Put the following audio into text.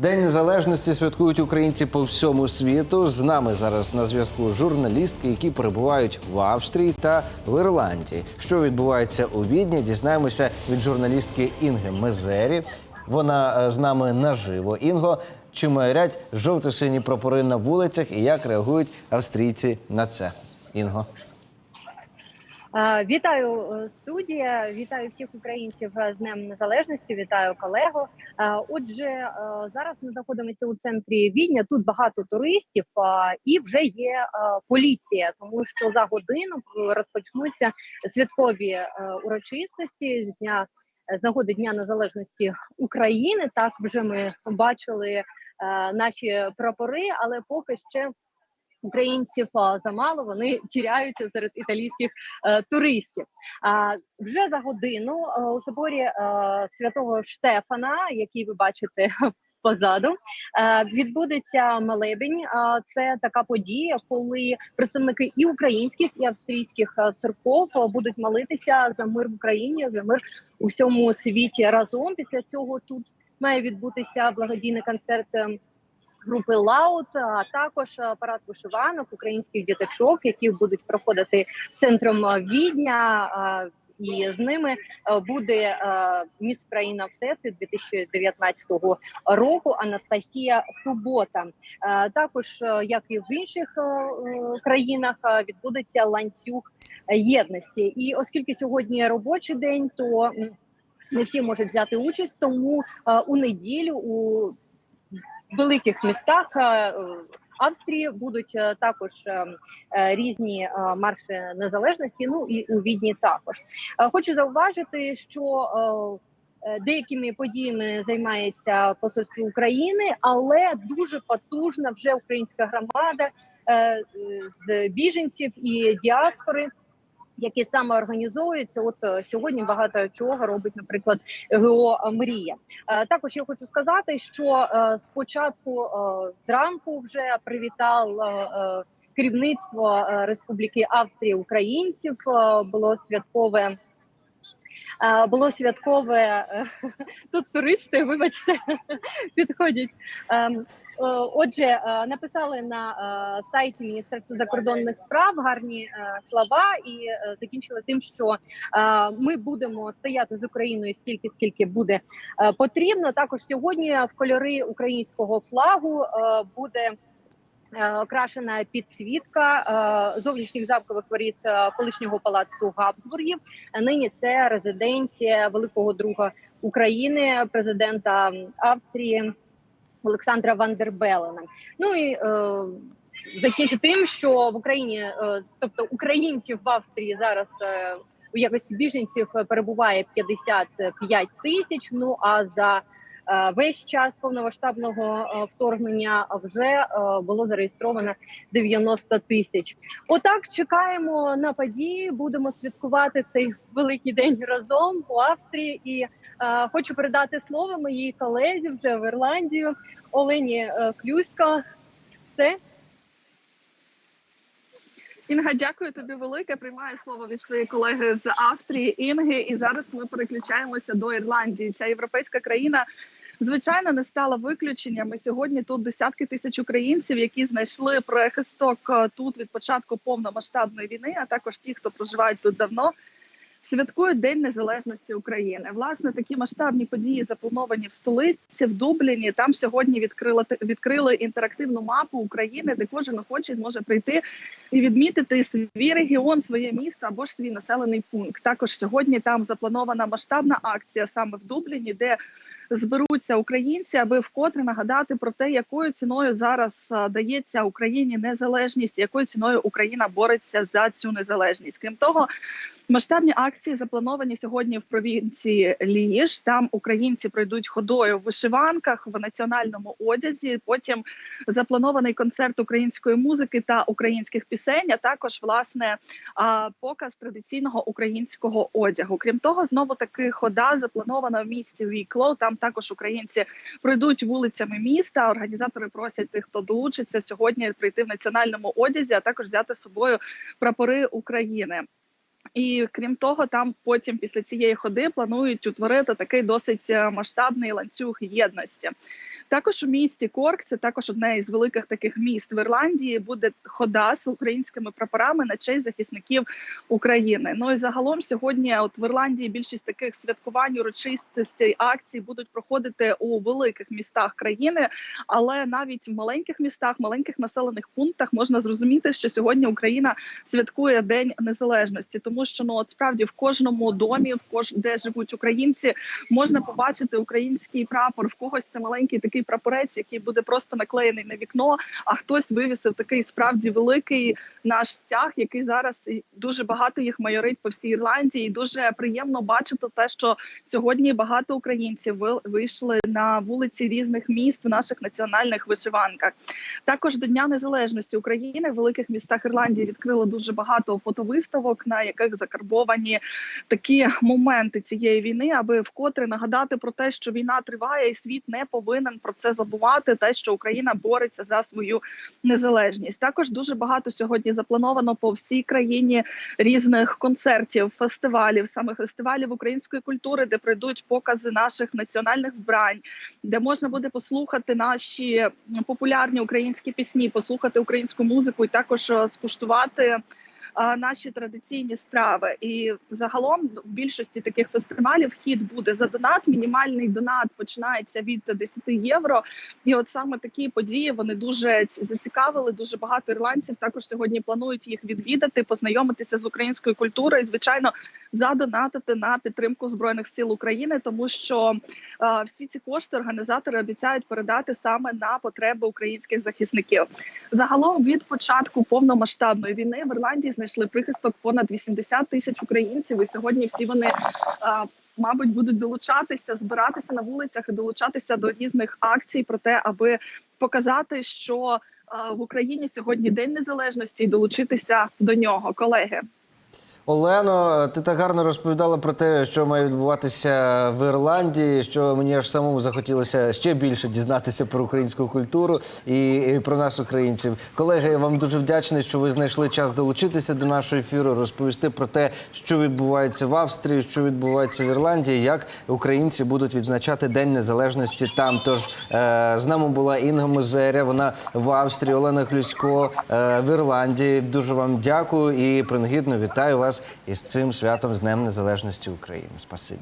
День незалежності святкують українці по всьому світу. З нами зараз на зв'язку журналістки, які перебувають в Австрії та в Ірландії. Що відбувається у Відні? Дізнаємося від журналістки Інги Мезері. Вона е, з нами наживо. Інго, чи майорять жовто-сині прапори на вулицях і як реагують австрійці на це? Інго. Е, Вітаю е, студія, вітаю всіх українців з Днем Незалежності. Вітаю колегу. Е, Отже, зараз ми знаходимося у центрі Відня. Тут багато туристів і вже є поліція, тому що за годину розпочнуться святкові урочистості з дня з нагоди Дня Незалежності України. Так вже ми бачили наші прапори, але поки ще українців замало. Вони тіряються серед італійських е, туристів. А вже за годину е, у соборі е, святого Штефана, який ви бачите. Позаду відбудеться молебень. Це така подія, коли представники і українських, і австрійських церков будуть молитися за мир в Україні, за мир у всьому світі разом. Після цього тут має відбутися благодійний концерт. Групи Лаут, а також парад вишиванок українських діточок, які будуть проходити центром е, Відня. І з ними е, буде е, міс Україна Всесвіт 2019 року Анастасія Субота. Також, як і в інших країнах, відбудеться ланцюг єдності. І оскільки сьогодні робочий день, то не всі можуть взяти участь, тому у неділю у великих містах е, Австрії будуть е, також е, різні марші незалежності. Ну і у Відні також хочу зауважити, що деякими подіями займається посольство України, але дуже потужна вже українська громада з біженців і діаспори. Які саме організовуються, от е, сьогодні багато чого робить, наприклад, ГО Мрія. Е, Також я хочу сказати, що е, спочатку зранку вже привітав керівництво Республіки Австрії українців. Було святкове. Було святкове е, тут туристи, вибачте, підходять. Ем, е, Отже, е, написали на сайті Міністерства закордонних справ гарні слова і закінчили тим, що ми будемо стояти з Україною стільки, скільки буде потрібно. Також сьогодні в кольори українського флагу буде. Е, Окрашена підсвітка е, зовнішніх замкових воріт е, колишнього палацу Габсбургів. Нині це резиденція великого друга України, президента Австрії Олександра Вандербелена. Ну і закінчу тим, що в Україні, тобто українців в Австрії зараз у якості біженців перебуває 55 тисяч. Ну а за весь час повномасштабного е, вторгнення вже е, було зареєстровано 90 тисяч. Отак чекаємо на події. Будемо святкувати цей великий день разом у Австрії. І е, хочу передати слово моїй колезі вже в Ірландію Олені е, Клюсько. Все. Інга, дякую тобі велике. Приймаю слово від своєї колеги з Австрії Інги. І зараз ми переключаємося до Ірландії. Ця європейська країна. Звичайно, не стала виключенням. І сьогодні тут десятки тисяч українців, які знайшли прихисток е, тут від початку повномасштабної війни, а також ті, хто проживають тут давно, святкують День Незалежності України. Власне, такі масштабні події заплановані в столиці в Дубліні. Там сьогодні відкрили відкрили інтерактивну мапу України, де кожен охочий зможе прийти і відмітити свій регіон, своє місто або ж свій населений пункт. Також сьогодні там запланована масштабна акція саме в Дубліні, де зберуться українці, аби вкотре нагадати про те, якою ціною зараз дається Україні незалежність, якою ціною Україна бореться за цю незалежність. Крім того, масштабні акції заплановані сьогодні в провінції Ліж. Там українці пройдуть ходою в вишиванках в національному одязі. Потім запланований концерт української музики та українських пісень. А також власне показ традиційного українського одягу. Крім того, знову таки хода запланована в місті Вікло. Там також українці пройдуть вулицями міста. Організатори просять тих, хто долучиться сьогодні, прийти в національному одязі, а також взяти з собою прапори України. І крім того, там потім після цієї ходи планують утворити такий досить е, масштабний ланцюг єдності. Також у місті Корк, це також одне із великих таких міст в Ірландії. Буде хода з українськими прапорами на честь захисників України. Ну і загалом сьогодні, от в Ірландії, більшість таких святкувань, урочистостей, акцій будуть проходити у великих містах країни, але навіть в маленьких містах, маленьких населених пунктах можна зрозуміти, що сьогодні Україна святкує День Незалежності, тому що ну от справді в кожному домі, в кож де живуть українці, можна побачити український прапор. В когось це маленький такий прапорець, який буде просто наклеєний на вікно. А хтось вивісив такий справді великий наш стяг, який зараз дуже багато їх майорить по всій Ірландії. І дуже приємно бачити те, що сьогодні багато українців вийшли на вулиці різних міст в наших національних вишиванках. Також до Дня Незалежності України в великих містах Ірландії відкрили дуже багато фотовиставок, на яких закарбовані такі моменти цієї війни, аби вкотре нагадати про те, що війна триває, і світ не повинен про це забувати. Те, що Україна бореться за свою незалежність. Також дуже багато сьогодні заплановано по всій країні різних концертів, фестивалів, саме фестивалів української культури, де пройдуть покази наших національних вбрань, де можна буде послухати наші популярні українські пісні, послухати українську музику і також е, скуштувати. А, Наші традиційні страви, і загалом в більшості таких фестивалів вхід буде за донат. Мінімальний донат починається від 10 євро. І от саме такі події вони дуже зацікавили. Дуже багато ірландців також сьогодні планують їх відвідати, познайомитися з українською культурою. І звичайно, задонатити на підтримку збройних сил України, тому що е, всі ці кошти організатори обіцяють передати саме на потреби українських захисників. Загалом від початку повномасштабної війни в Ірландії знайшли прихисток понад 80 тисяч українців. І сьогодні всі вони. е, Мабуть, будуть долучатися, збиратися на вулицях і долучатися до різних акцій про те, аби показати, що е, в Україні сьогодні день незалежності і долучитися до нього, колеги. Олено, ти так гарно розповідала про те, що має відбуватися в Ірландії, що мені аж самому захотілося ще більше дізнатися про українську культуру і, про нас, українців. Колеги, я вам дуже вдячний, що ви знайшли час долучитися до нашого ефіру, розповісти про те, що відбувається в Австрії, що відбувається в Ірландії, як українці будуть відзначати День Незалежності там. Тож е, з нами була Інга Мозеря, вона в Австрії, Олена Хлюсько е, в Ірландії. Дуже вам дякую і принагідно вітаю вас із цим святом з Днем Незалежності України. Спасибі.